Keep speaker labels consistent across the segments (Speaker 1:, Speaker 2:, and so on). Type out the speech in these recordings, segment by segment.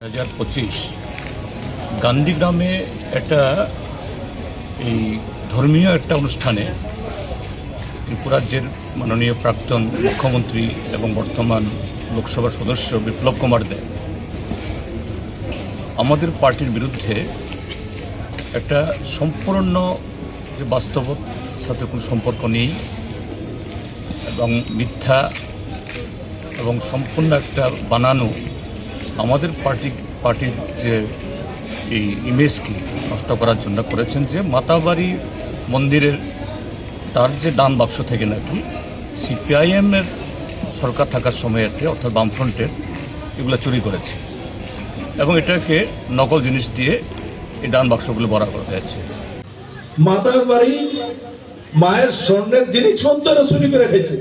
Speaker 1: হাজার পঁচিশ। গান্ধীগ্রামে একটা এই ধর্মীয় একটা অনুষ্ঠানে ত্রিপুরা রাজ্যের মাননীয় প্রাক্তন মুখ্যমন্ত্রী এবং বর্তমান লোকসভার সদস্য বিপ্লব কুমার দেব আমাদের পার্টির বিরুদ্ধে একটা সম্পূর্ণ যে বাস্তবত সাথে কোনো সম্পর্ক নেই এবং মিথ্যা এবং সম্পূর্ণ একটা বানানো আমাদের পার্টি, পার্টির যে এই ইমেজকে নষ্ট করার জন্য করেছেন যে মাতাবাড়ি মন্দিরের তার যে দান বাক্স থেকে নাকি সিপিআইএমের সরকার থাকার সময়তে, অর্থাৎ বামফ্রন্টের, এগুলো চুরি করেছে। এবং এটাকে নকল জিনিস দিয়ে এই দান বাক্সগুলো ভরা করা হয়েছে
Speaker 2: মাতার বাড়ি মায়ের স্বর্ণের জিনিসপত্র চুরি করে খেয়েছে।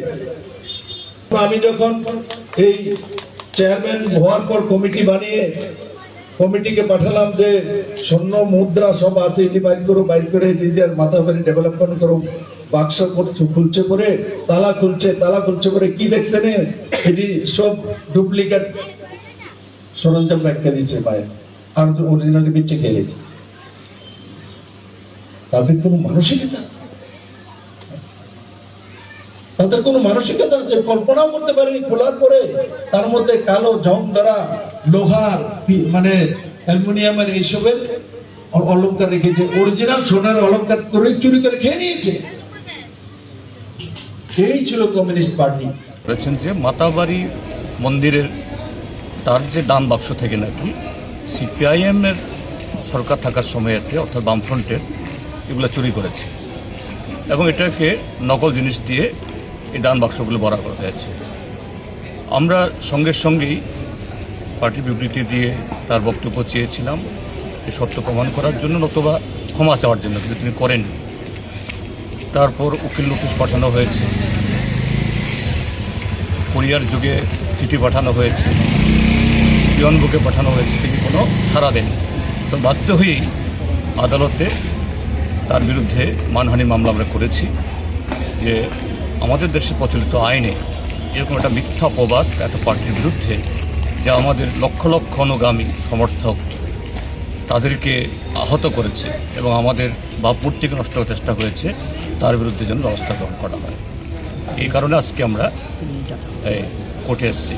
Speaker 2: আমি যখন এই চেয়ারম্যান হওয়ার পর কমিটি বানিয়ে কমিটিকে পাঠালাম যে স্বর্ণ মুদ্রা সব আছে, এটি বাইর করো, বাইর করে দিয়ে মাথা বাড়ি ডেভেলপমেন্ট করো, বাক্স খুলছে পরে, তালা খুলছে তালা খুলছে পরে কি দেখছেন? এটি সব ডুপ্লিকেট সরঞ্জাম ব্যাখ্যা দিচ্ছে মায়ের। আর অরিজিনালি বিচ্ছে খেলেছে তাদের কোনো মানসিকতা আছে? তাদের কোনো মানসিকতা আছে? কল্পনাও করতে পারেনি খোলার পরে। তার মধ্যে কালো জং ধরা লোহার মানে অ্যালুমিনিয়ামের এইসবের অ- অলংকার রেখেছে অরিজিনাল সোনার অলংকার করে চুরি করে খেয়ে নিয়েছে। এই ছিল কমিউনিস্ট পার্টি।
Speaker 1: বলেছেন যে মাতাবাড়ি মন্দিরের তার যে দান বাক্স থেকে নাকি সিপিআইএমের সরকার থাকার সময়তে অর্থাৎ বামফ্রন্টের, এগুলো চুরি করেছে। এবং এটাকে নকল জিনিস দিয়ে এই দান বাক্সগুলো ভরা করা হয়েছে আমরা সঙ্গে সঙ্গেই পার্টি বিবৃতি দিয়ে তার বক্তব্য চেয়েছিলাম এই সত্য প্রমাণ করার জন্য নতুবা ক্ষমা চাওয়ার জন্য, কিন্তু তিনি করেননি। তারপর উকিল নোটিশ পাঠানো হয়েছে। কোরিয়ার যুগে চিঠি পাঠানো হয়েছে। পিয়ন বুকে পাঠানো হয়েছে। তিনি কোনো সাড়া দেন তো বাধ্য হয়েই আদালতে তার বিরুদ্ধে মানহানি মামলা আমরা করেছি যে আমাদের দেশে প্রচলিত আইনে এরকম একটা মিথ্যা প্রবাদ একটা পার্টির বিরুদ্ধে যা আমাদের লক্ষ লক্ষ অনুগামী সমর্থক তাদেরকে আহত করেছে এবং আমাদের ভাবমূর্তিকে নষ্ট করার চেষ্টা করেছে, তার বিরুদ্ধে যেন ব্যবস্থা গ্রহণ করা হয়। এই কারণে আজকে আমরা কোর্টে এসেছি।